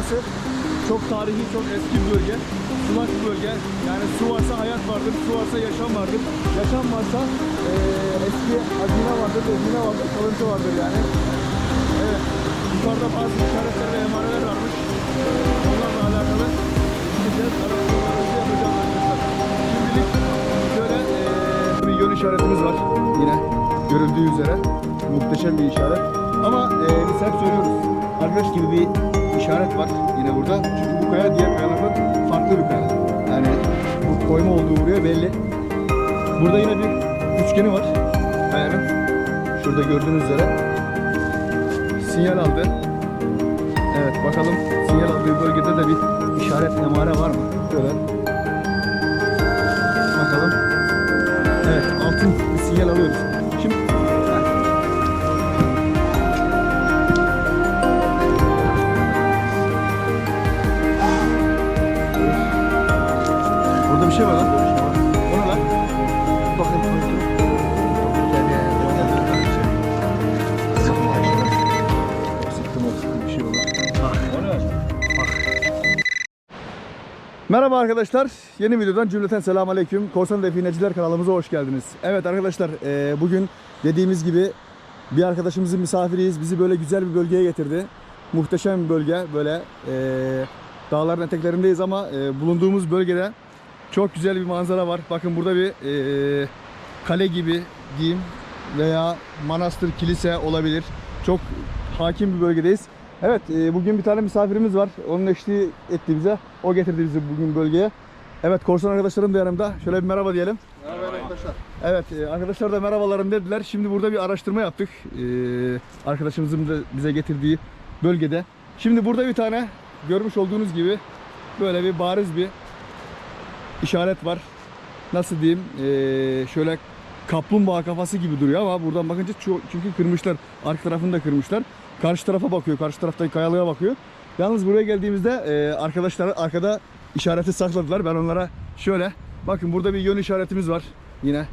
burası çok tarihi, çok eski bir bölge. Sulak bir bölge. Yani su varsa hayat vardır, su varsa yaşam vardır. Yaşam varsa eee, eski hazine vardır, hazine vardır, kalıntı vardır yani. Evet. Yukarıda bazı işaretler ve emareler varmış. Onlarla alakalı gideceğiz. Araştırmalarımızı yapacağız arkadaşlar. Şimdilik şöyle eee, bir yön işaretimiz var yine görüldüğü üzere. Muhteşem bir işaret. Ama eee, biz hep söylüyoruz. Arkadaş gibi bir işaret var yine burada. Çünkü bu kaya diğer kayalardan farklı bir kaya. Yani bu koyma olduğu buraya belli. Burada yine bir üçgeni var kayanın. Şurada gördüğünüz üzere sinyal aldı. Evet bakalım sinyal aldığı bölgede de bir işaret emare var mı? Şöyle. Bakalım. Evet altın bir sinyal alıyoruz. Şimdi arkadaşlar. Yeni videodan cümleten selamun aleyküm. Korsan Defineciler kanalımıza hoş geldiniz. Evet arkadaşlar e, bugün dediğimiz gibi bir arkadaşımızın misafiriyiz. Bizi böyle güzel bir bölgeye getirdi. Muhteşem bir bölge. Böyle e, dağların eteklerindeyiz ama e, bulunduğumuz bölgede çok güzel bir manzara var. Bakın burada bir e, kale gibi diyeyim veya manastır, kilise olabilir. Çok hakim bir bölgedeyiz. Evet, e, bugün bir tane misafirimiz var. Onun eşliği etti bize. O getirdi bizi bugün bölgeye. Evet, korsan arkadaşlarım da yanımda. Şöyle bir merhaba diyelim. Merhaba arkadaşlar. Evet, e, arkadaşlar da merhabalarım dediler. Şimdi burada bir araştırma yaptık. E, arkadaşımızın da bize getirdiği bölgede. Şimdi burada bir tane görmüş olduğunuz gibi böyle bir bariz bir işaret var. Nasıl diyeyim? E, şöyle kaplumbağa kafası gibi duruyor ama buradan bakınca çünkü kırmışlar. Arka tarafını da kırmışlar. Karşı tarafa bakıyor. Karşı taraftaki kayalığa bakıyor. Yalnız buraya geldiğimizde e, arkadaşlar arkada işareti sakladılar. Ben onlara şöyle bakın burada bir yön işaretimiz var. Yine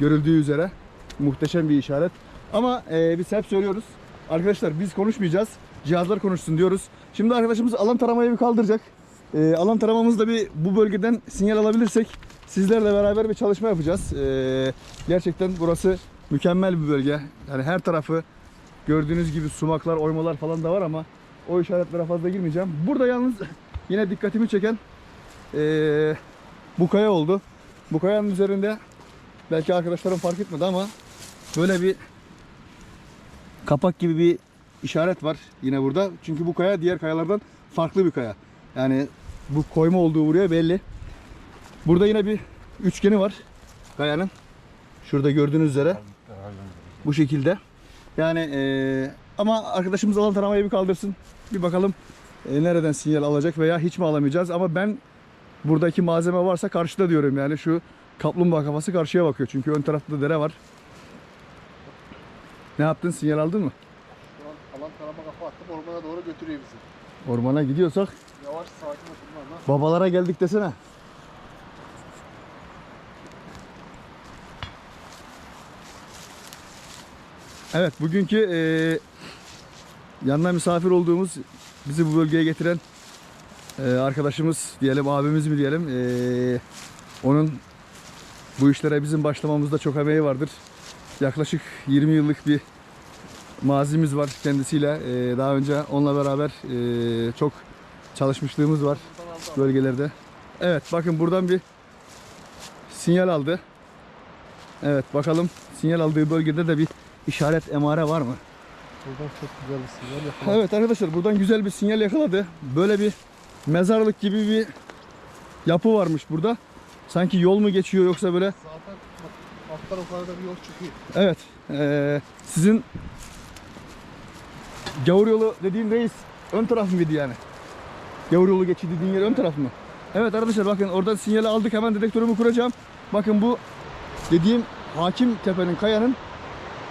görüldüğü üzere muhteşem bir işaret. Ama e, biz hep söylüyoruz. Arkadaşlar biz konuşmayacağız. Cihazlar konuşsun diyoruz. Şimdi arkadaşımız alan taramayı bir kaldıracak. E, alan taramamızda bir bu bölgeden sinyal alabilirsek sizlerle beraber bir çalışma yapacağız. E, gerçekten burası mükemmel bir bölge. Yani her tarafı gördüğünüz gibi sumaklar, oymalar falan da var ama o işaretlere fazla girmeyeceğim. Burada yalnız yine dikkatimi çeken e, bu kaya oldu. Bu kayanın üzerinde belki arkadaşlarım fark etmedi ama böyle bir kapak gibi bir işaret var yine burada. Çünkü bu kaya diğer kayalardan farklı bir kaya. Yani bu koyma olduğu buraya belli. Burada yine bir üçgeni var kayanın. Şurada gördüğünüz üzere. Bu şekilde. Yani eee, ama arkadaşımız alan taramayı bir kaldırsın. Bir bakalım eee, nereden sinyal alacak veya hiç mi alamayacağız. Ama ben buradaki malzeme varsa karşıda diyorum yani şu kaplumbağa kafası karşıya bakıyor. Çünkü ön tarafta da dere var. Ne yaptın? Sinyal aldın mı? Şu an alan tarama kafa attık ormana doğru götürüyor bizi. Ormana gidiyorsak Yavaş sakin oturma ama. babalara geldik desene. Evet bugünkü eee yanına misafir olduğumuz bizi bu bölgeye getiren eee, arkadaşımız diyelim abimiz mi diyelim eee, onun bu işlere bizim başlamamızda çok emeği vardır. Yaklaşık 20 yıllık bir mazimiz var kendisiyle. Eee, daha önce onunla beraber eee, çok çalışmışlığımız var bölgelerde. Evet bakın buradan bir sinyal aldı. Evet bakalım sinyal aldığı bölgede de bir işaret emare var mı? Buradan çok güzel bir sinyal yapalım. Evet arkadaşlar buradan güzel bir sinyal yakaladı. Böyle bir mezarlık gibi bir yapı varmış burada. Sanki yol mu geçiyor yoksa böyle Zaten bak, alt taraflarda bir yol çıkıyor. Evet. eee, sizin gavur yolu dediğin reis ön taraf mıydı yani? Gavur yolu geçidi dediğin yer ön taraf mı? Evet arkadaşlar bakın oradan sinyali aldık hemen dedektörümü kuracağım. Bakın bu dediğim Hakim Tepe'nin kayanın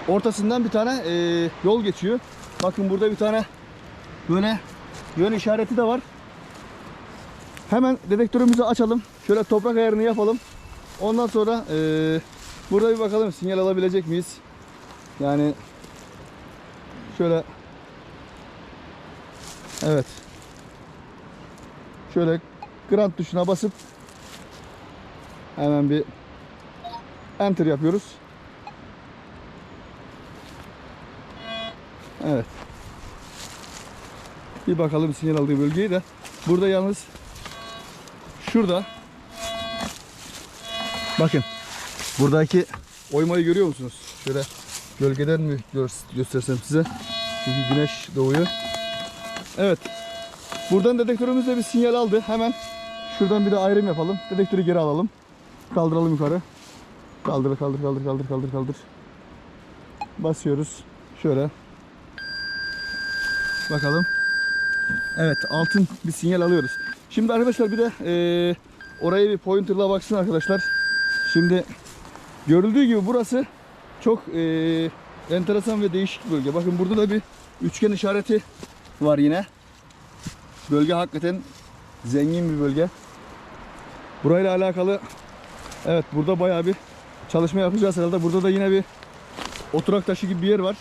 ortasından bir tane eee, yol geçiyor. Bakın burada bir tane böyle yön işareti de var. Hemen dedektörümüzü açalım. Şöyle toprak ayarını yapalım. Ondan sonra eee, burada bir bakalım sinyal alabilecek miyiz? Yani şöyle Evet. şöyle grant tuşuna basıp hemen bir enter yapıyoruz. Evet. Bir bakalım sinyal aldığı bölgeyi de. Burada yalnız şurada bakın buradaki oymayı görüyor musunuz? Şöyle gölgeden mi göstersem size? Çünkü güneş doğuyor. Evet. Buradan dedektörümüz de bir sinyal aldı. Hemen şuradan bir de ayrım yapalım. Dedektörü geri alalım. Kaldıralım yukarı. Kaldır, kaldır, kaldır, kaldır, kaldır, kaldır. Basıyoruz. Şöyle. Bakalım. Evet, altın bir sinyal alıyoruz. Şimdi arkadaşlar bir de eee oraya bir pointerla baksın arkadaşlar. Şimdi görüldüğü gibi burası çok eee, enteresan ve değişik bir bölge. Bakın burada da bir üçgen işareti var yine. Bölge hakikaten zengin bir bölge. Burayla alakalı evet burada bayağı bir çalışma yapacağız herhalde. Burada da yine bir oturak taşı gibi bir yer var.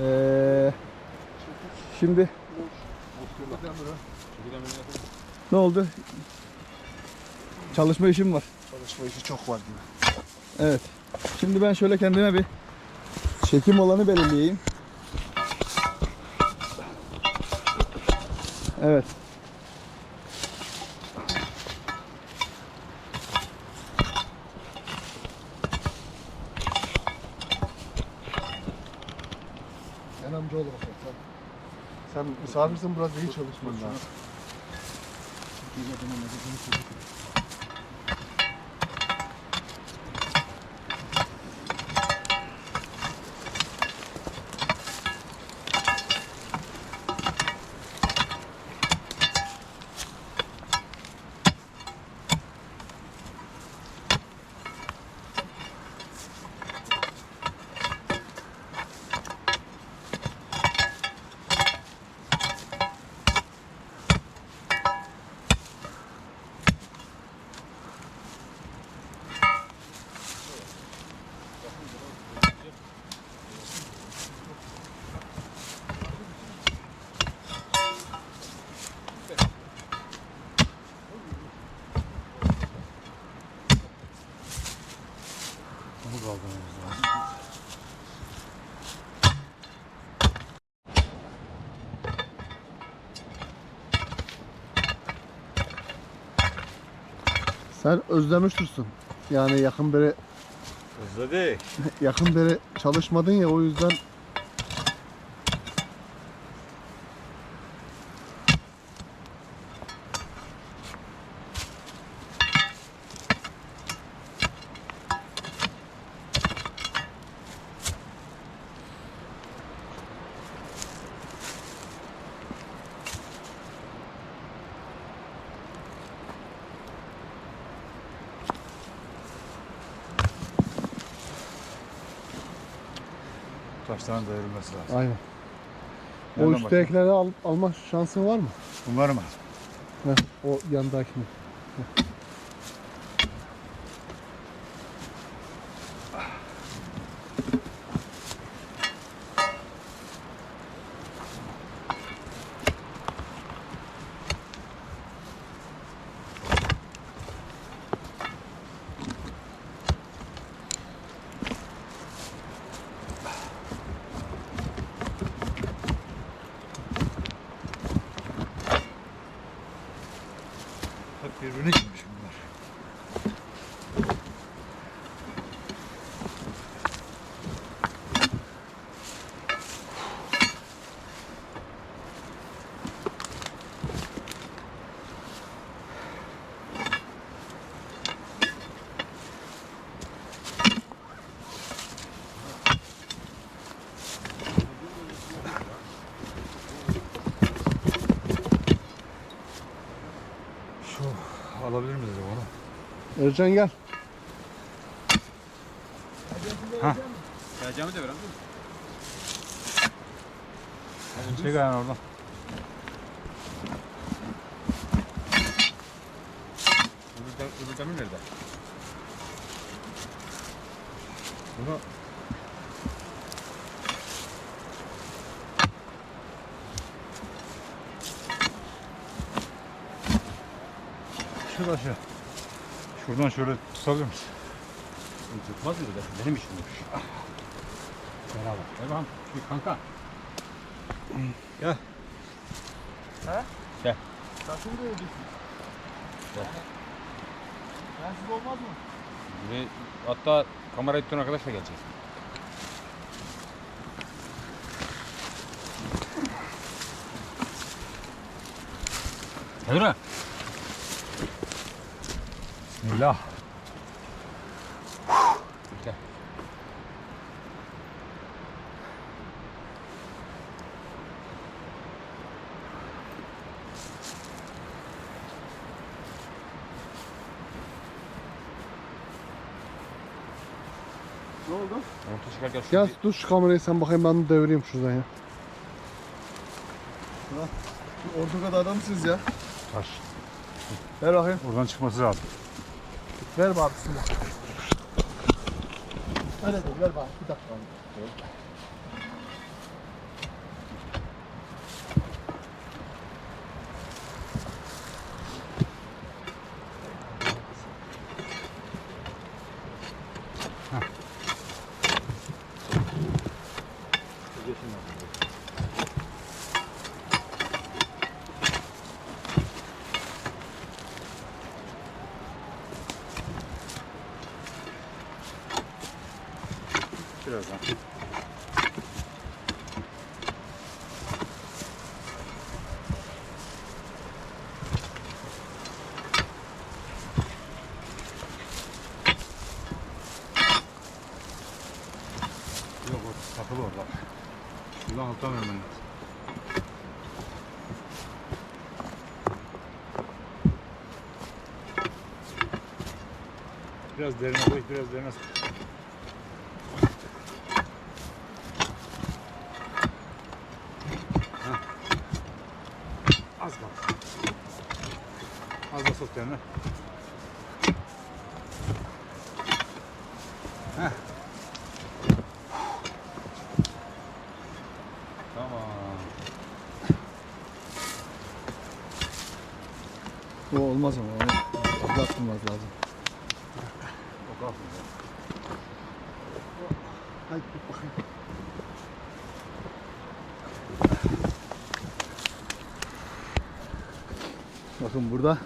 Ee, şimdi ne oldu? Çalışma işim var. Çalışma işi çok var gibi. Evet. Şimdi ben şöyle kendime bir çekim alanı belirleyeyim. Evet. Sen amcaoğlu bakalım sen. Misafirsin biraz iyi çalışman lazım. Sen özlemiştirsin. Yani yakın beri Özledik. yakın beri çalışmadın ya o yüzden Taşların devrilmesi lazım. aynen. O Nereden üsttekileri al, alma şansın var mı? Mı? Heh, o yandakini. Hep birbirine girmiş bunlar. Şu alabilir miyiz acaba onu? Ercan gel. Geleceğimi de ver amca. Çek ayağını oradan. Öbür, dem- öbür demir nerede? Bunu Arkadaş ya. Şuradan şöyle tutabilir misin? Tutmaz mı burada? Benim işim yok. Beraber. Gel bakalım. Bir kanka. Taşını da ödeyeceksin. Bensiz olmaz mı? Biri, hatta kamera tutan arkadaş da gelecek. Bismillah. Gel. Ne oldu? Orta çıkarken şu Gel dur şu kamerayı sen bakayım ben de devireyim şuradan ya. Ortakada adamsınız ya. Taş. Ver bakayım. Oradan çıkması lazım. Ver abi bismillah. Öyle değil ver bana. Bir dakika. Birazdan. Yok o takılı orada. Vermen lazım. Biraz derine koy, biraz derine sok. Az kaldı. Az da sok derine. Heh. Tamam. O olmaz ama onu atılmaz lazım. O kalsın. Hadi tut bakayım. Bakın burada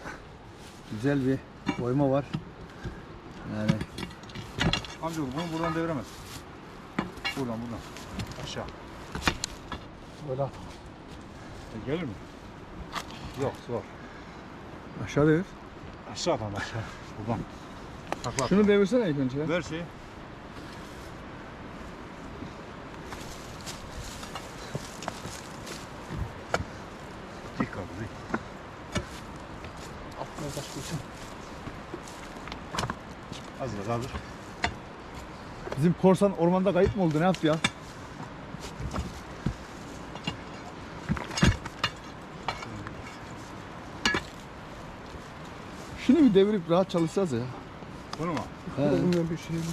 güzel bir oyma var. Yani Amca bunu buradan deviremez. Buradan buradan. Aşağı. Böyle at. E, gelir mi? Yok zor. Aşağı devir. Aşağı atalım aşağı. Buradan. Takla Şunu devirsene ilk önce. ya. Ver şeyi. Dik kaldı dik. Atmaya taş koysun. Az biraz hazır. Bizim korsan ormanda kayıp mı oldu? Ne yaptı ya? Bir devirip rahat çalışacağız ya. Bunu mu? He. Elimden bir şey yok.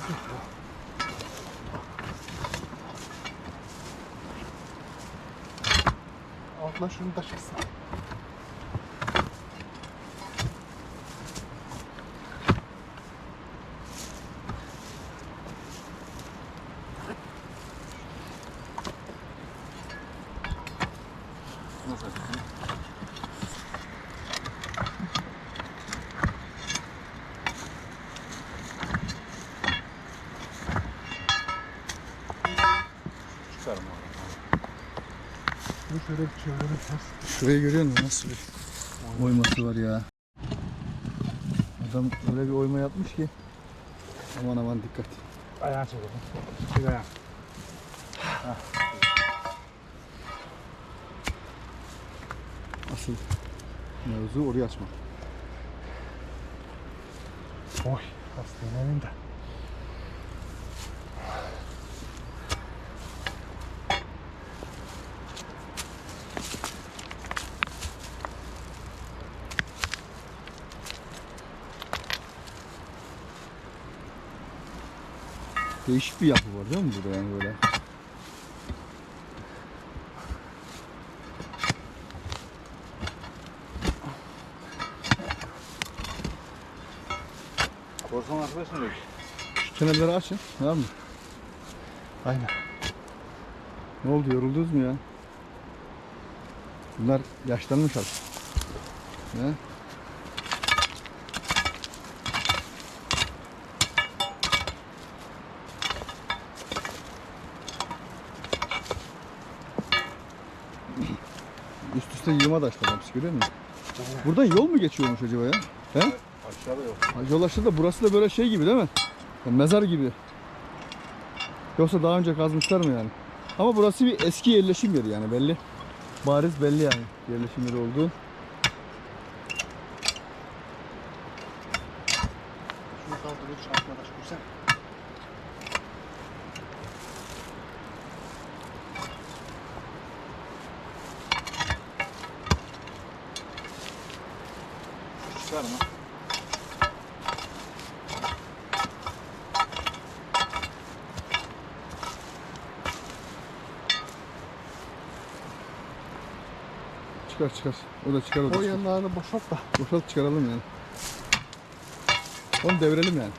Altına şunu taşırsın. Çıkarım Bunu şöyle bir çevirelim ters. Şurayı görüyor musun? Nasıl bir oyması var ya. Adam öyle bir oyma yapmış ki. Aman aman dikkat. Ayağını çek oğlum. Çek ayağını. Asıl mevzu orayı açmak. Oy. Hastayım de. Değişik bir yapı var değil mi burada yani böyle? Korsan arkadaşın yok. Şu kenarları açın. Tamam mı? Aynen. Ne oldu yoruldunuz mu ya? Bunlar yaşlanmış artık. He? Üste yığma taşlar hepsi görüyor musun? Buradan yol mu geçiyormuş acaba ya? He? Aşağıda yok. Ha, Yol açtı da burası da böyle şey gibi değil mi? Ya mezar gibi. Yoksa daha önce kazmışlar mı yani? Ama burası bir eski yerleşim yeri yani belli. Bariz belli yani yerleşim yeri olduğu. Şunu kaldırıyor şu arkadaş görsen. Çıkar mı? Çıkar çıkar. O da çıkar o da O çıkar. yanlarını boşalt da. Boşalt çıkaralım yani. Onu devirelim yani.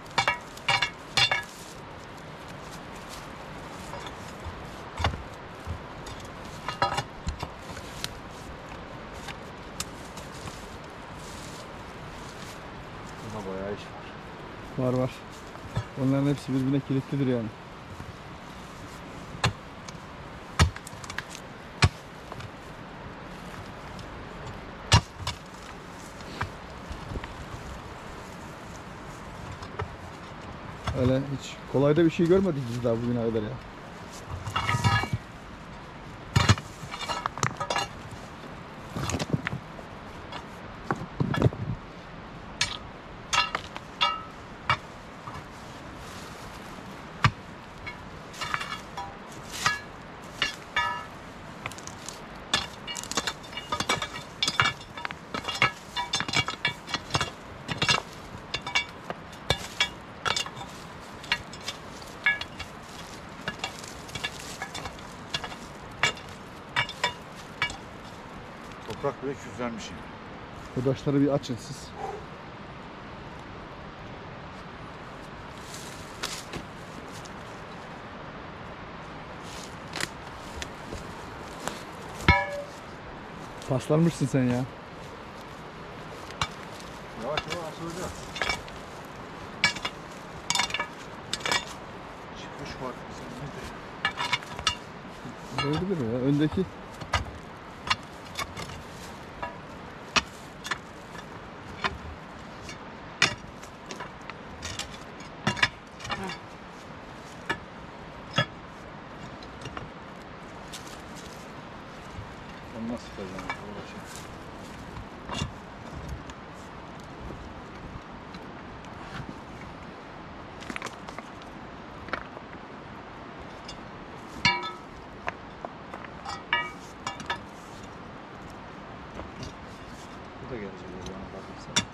Buna bayağı iş var. Var var. Onların hepsi birbirine kilitlidir yani. Öyle hiç kolay da bir şey görmedik biz daha bugüne kadar ya. Toprak bile küflenmiş. O taşları bir açın siz. Paslanmışsın sen ya. Yavaş yavaş açılacak. Çıkmış var. Nedir? Olabilir ya. Öndeki Onu nasıl kazanır? Uğraşayım. Bu da gelecek o zaman kalırsa.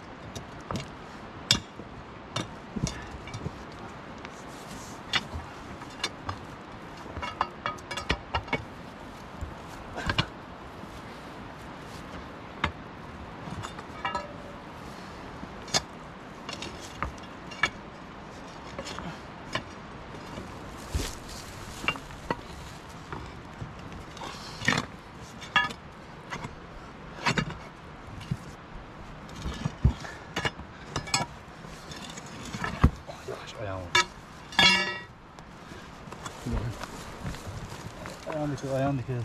Yavaş ayağım. Ayağını dikkat, ayağını dikkat.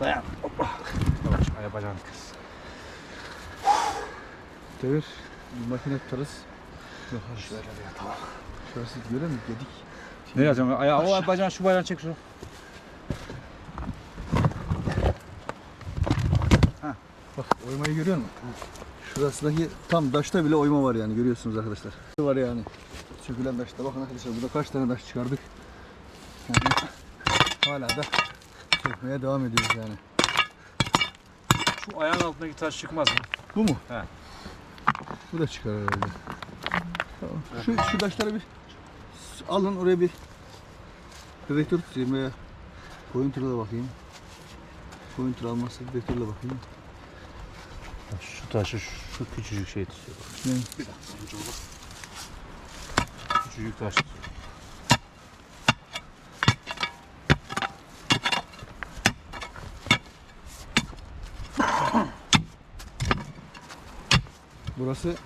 Dayan. Hoppa. Yavaş ayağı bacağını kız. devir. Makine tutarız. Bakarız. Şöyle bir yatalım. Şurası göre mi? Gedik. Ne yapacaksın? Ayağı, o bacağını şu bacağını çek şunu. Bak oymayı görüyor musun? Şurasındaki tam taşta bile oyma var yani görüyorsunuz arkadaşlar. Var yani. Sökülen taşta. Bakın arkadaşlar burada kaç tane taş çıkardık. Yani hala da sökmeye devam ediyoruz yani. Şu ayağın altındaki taş çıkmaz mı? Bu mu? He. Bu da çıkar herhalde. Tamam. Şu, şu taşları bir alın oraya bir dedektör tutayım veya pointer'la bakayım. Pointer almazsa dedektörle bakayım. Şu taşı şu küçücük şey tutuyor. Ne? Küçücük taş tutuyor. Burası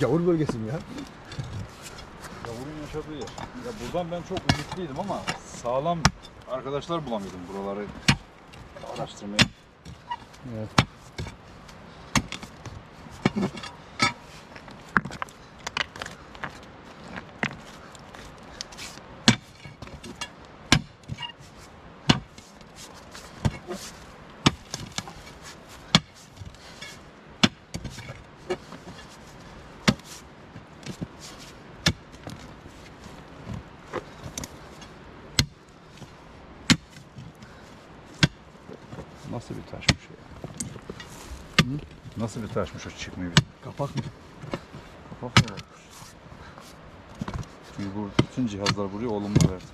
Gavur bölgesi mi ya? Yavurun yaşadığı yer. Ya buradan ben çok ümitliydim ama sağlam arkadaşlar bulamıyordum buraları araştırmaya. Evet. Nasıl bir taşmış o ya? Nasıl bir taşmış o çıkmıyor. Kapak mı? Kapak mı? Çünkü bu bütün cihazlar buraya olumlu verdi.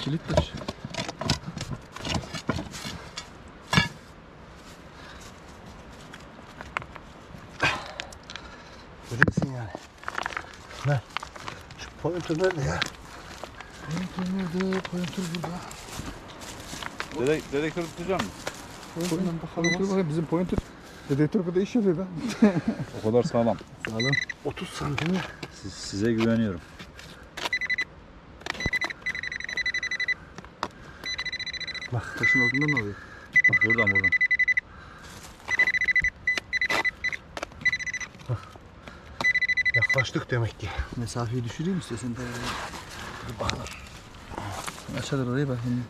Kilit taş. Göreceksin yani. Ne? Pointer nerede ya? Pointer nerede? Pointer burada. Dedek, dedektör tutacak mısın? Pointer bakalım. bakayım bizim pointer dedektör kadar iş yapıyor da. O kadar sağlam. Sağlam. 30 santim mi? Siz, size güveniyorum. Bak taşın altından ne oluyor? Bak buradan buradan. Yaklaştık demek ki. Mesafeyi düşüreyim istiyorsan. Bir bakalım. Açalım orayı bakayım.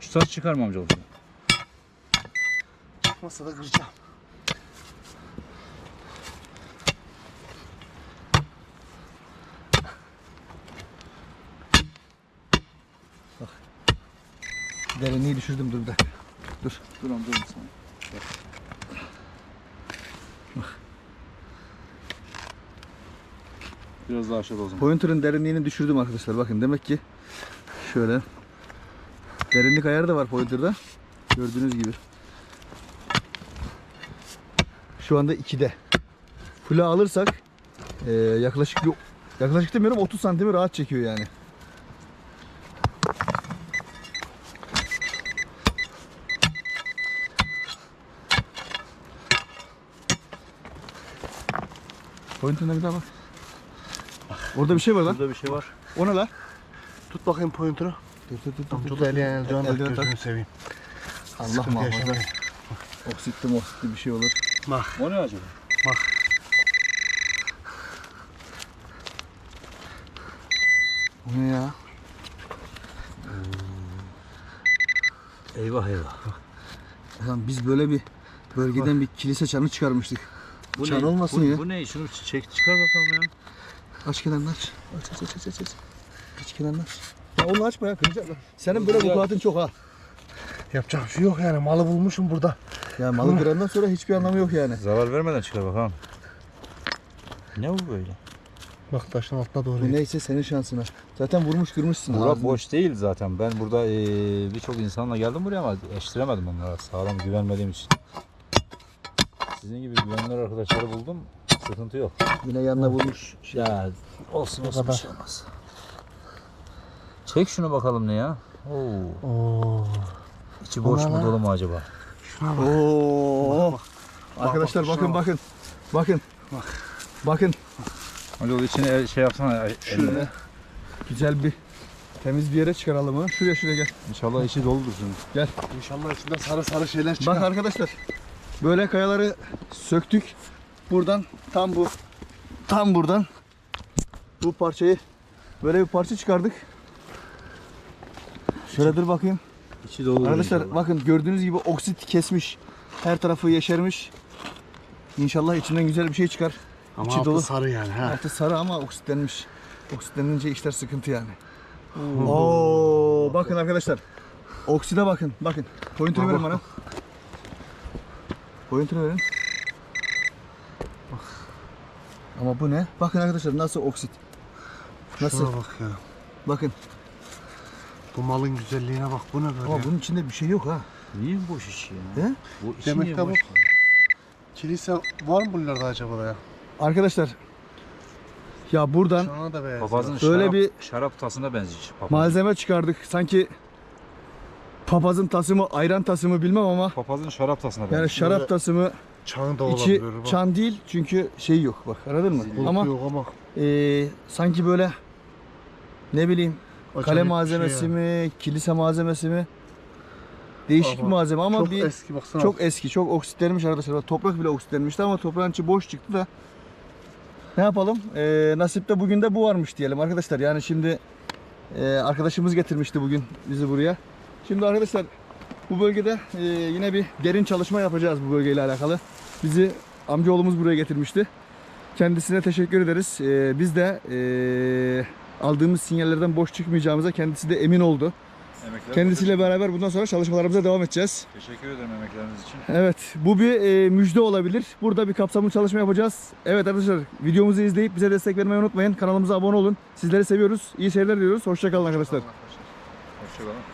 Şu taş çıkarmam amca olsun. Çıkmasa da kıracağım. Derinliği düşürdüm dur bir dakika. Dur. Dur amca olsun sana. Biraz daha aşağıda o zaman. Pointer'ın derinliğini düşürdüm arkadaşlar. Bakın demek ki şöyle derinlik ayarı da var pointer'da. Gördüğünüz gibi. Şu anda 2'de. Full'e alırsak eee, yaklaşık bir yaklaşık demiyorum 30 santimi rahat çekiyor yani. Pointer'ına bir daha bak. Orada bir şey var lan. Burada bir şey var. O ne lan? Tut bakayım pointer'ı. Dur dur dur. dur, Tut dur. eldiven bak gözünü seveyim. Allah muhafaza. Oksitli moksitli bir şey olur. Bak O ne acaba? O ne ya? Eyvah eyvah. Ulan biz böyle bir bölgeden bir kilise çanı çıkarmıştık. Bu Çan ne? olmasın bu, ya. Bu ne? Şunu çek çıkar bakalım ya. Aç kenarını aç. Aç aç aç aç aç. aç. Kenarını aç. Ya onu açma ya kıracaklar. Senin böyle vukuatın çok ha. yapacak bir şey yok yani malı bulmuşum burada. Ya malı kırandan sonra hiçbir anlamı yok yani. Zarar vermeden çıkar bakalım. Ne bu böyle? Bak taşın altına doğru. Bu neyse senin şansına. Zaten vurmuş kırmışsın. Bura ağzını. boş değil zaten. Ben burada eee, birçok insanla geldim buraya ama eştiremedim onlara. Sağlam güvenmediğim için. Sizin gibi güvenilir arkadaşları buldum. Sıkıntı yok. Yine yanına vurmuş. Ya olsun olsun bir şey olmaz. Çek şunu bakalım ne ya. Oo. Oo. İçi boş Ulan mu dolu mu acaba? Şuna bak. Oo. Arkadaşlar bak, bakın şuna bak. bakın. Bakın. Bakın. Hadi o içine şey yapsana. Şöyle güzel bir temiz bir yere çıkaralım onu. Şuraya şuraya gel. İnşallah içi doludur şimdi. İnşallah içinden sarı sarı şeyler çıkar. Bak arkadaşlar. Böyle kayaları söktük. Buradan tam bu tam buradan bu parçayı böyle bir parça çıkardık. Şöyle dur bakayım. İçi doludur Arkadaşlar inşallah. bakın gördüğünüz gibi oksit kesmiş. Her tarafı yeşermiş. İnşallah içinden güzel bir şey çıkar. Ama İçi dolu. sarı yani ha. Altı sarı ama oksitlenmiş. Oksitlenince işler sıkıntı yani. Oo, bakın arkadaşlar. Okside bakın. Bakın. Pointer'ı verin bana. Pointer'ı verin. Ama bu ne? Bakın arkadaşlar nasıl oksit. Nasıl? Şuna bak ya. Bakın. Bu malın güzelliğine bak. Bu ne böyle? Ama ya? bunun içinde bir şey yok ha. Niye boş içi ya? He? Bu içi Demek niye bu- boş? Kilise var mı bunlarda acaba da ya? Arkadaşlar. Ya buradan Şuna da benziyor. Papazın Böyle şarap, bir- şarap tasına benziyor. Papaz. malzeme çıkardık. Sanki papazın tası mı, ayran tası mı bilmem ama Papazın şarap tasına benziyor. yani şarap tası mı Çan da içi olabilir. bak. çan değil çünkü şey yok bak anladın mı? Kulp Ama yok ama. e, sanki böyle ne bileyim acayip kale bir malzemesi şey yani. mi, kilise malzemesi mi? Değişik Ama bir malzeme ama Çok bir eski baksana. çok eski, çok oksitlenmiş arkadaşlar. Bak, Toprak bile oksitlenmişti ama toprağın içi boş çıktı da ne yapalım? Ee, nasipte bugün de bu varmış diyelim arkadaşlar. Yani şimdi e, arkadaşımız getirmişti bugün bizi buraya. Şimdi arkadaşlar bu bölgede e, yine bir derin çalışma yapacağız bu bölgeyle alakalı. Bizi amcaoğlumuz buraya getirmişti. Kendisine teşekkür ederiz. E, biz de e, aldığımız sinyallerden boş çıkmayacağımıza kendisi de emin oldu. Emekleriniz Kendisiyle için beraber bundan sonra çalışmalarımıza devam edeceğiz. Teşekkür ederim emekleriniz için. Evet, bu bir e, müjde olabilir. Burada bir kapsamlı çalışma yapacağız. Evet arkadaşlar, videomuzu izleyip bize destek vermeyi unutmayın. Kanalımıza abone olun. Sizleri seviyoruz. İyi seyirler diliyoruz. Hoşçakalın arkadaşlar. Hoşçakalın.